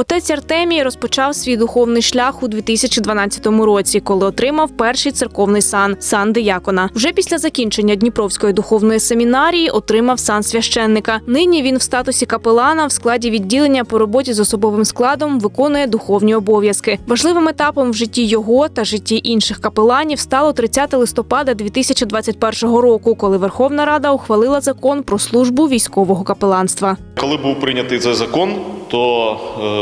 Отець Артемій розпочав свій духовний шлях у 2012 році, коли отримав перший церковний сан сан диякона. Вже після закінчення Дніпровської духовної семінарії отримав сан священника. Нині він в статусі капелана в складі відділення по роботі з особовим складом виконує духовні обов'язки. Важливим етапом в житті його та житті інших капеланів стало 30 листопада 2021 року, коли Верховна Рада ухвалила закон про службу військового капеланства. Коли був прийнятий цей закон, то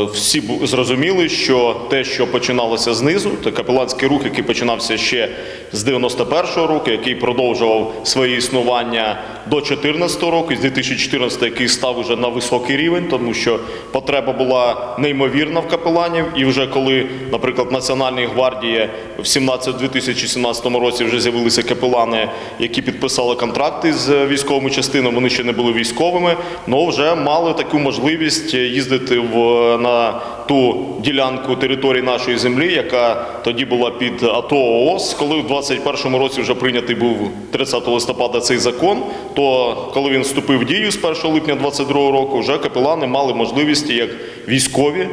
е, всі зрозуміли, що те, що починалося знизу, то капеланський рух, який починався ще з 91-го року, який продовжував своє існування до 14-го року, з 2014 який став уже на високий рівень, тому що потреба була неймовірна в капеланів. І вже коли, наприклад, Національній гвардії в 17 2017 році вже з'явилися капелани, які підписали контракти з військовими частинами, вони ще не були військовими, але вже мали таку можливість їздити в на ту ділянку території нашої землі, яка тоді була під АТО ООС. Коли в 21-му році вже прийнятий був 30 листопада цей закон, то коли він вступив в дію з 1 липня 22 року, вже капелани мали можливість як військові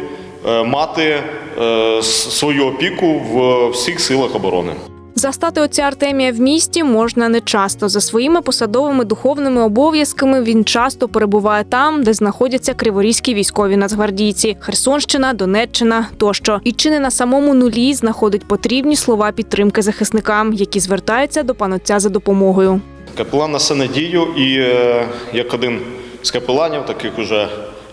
е, мати е, свою опіку в всіх силах оборони. Застати отця Артемія в місті можна не часто. За своїми посадовими духовними обов'язками він часто перебуває там, де знаходяться криворізькі військові нацгвардійці, Херсонщина, Донеччина тощо. І чи не на самому нулі знаходить потрібні слова підтримки захисникам, які звертаються до панотця за допомогою. Капелан несе надію, і е, як один з капеланів, таких уже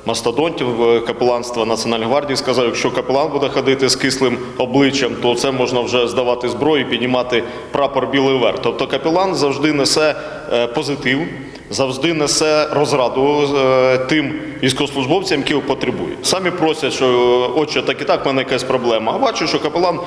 мастодонтів е, капеланства Національної гвардії, сказав, якщо капелан буде ходити з кислим обличчям, то це можна вже здавати зброю, і піднімати прапор білий вверх. Тобто капелан завжди несе е, позитив, завжди несе розраду тим військовослужбовцям, які його потребують. Самі просять, що отче, так і так, в мене якась проблема. А бачу, що капелан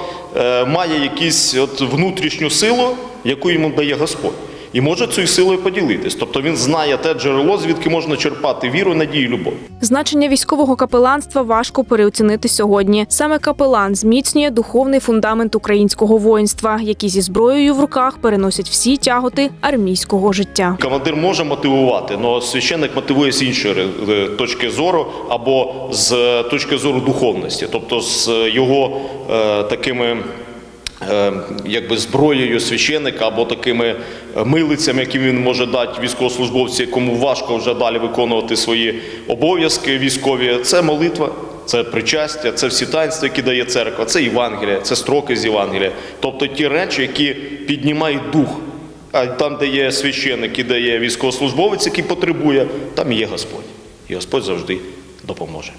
має якусь от внутрішню силу, яку йому дає Господь. І може цією силою поділитись. Тобто він знає те джерело, звідки можна черпати віру, надію, любов. Значення військового капеланства важко переоцінити сьогодні. Саме капелан зміцнює духовний фундамент українського воїнства, які зі зброєю в руках переносять всі тяготи армійського життя. Командир може мотивувати, але священник мотивує з іншої е, точки зору або з е, точки зору духовності, тобто з його е, такими. Е, Якби зброєю священника або такими е, милицями, які він може дати військовослужбовцю, якому важко вже далі виконувати свої обов'язки військові. Це молитва, це причастя, це всі таїнства, які дає церква, це Євангелія, це строки з Євангелія. Тобто ті речі, які піднімають дух. А там, де є священник і де є військовослужбовець, який потребує, там є Господь. І Господь завжди допоможе.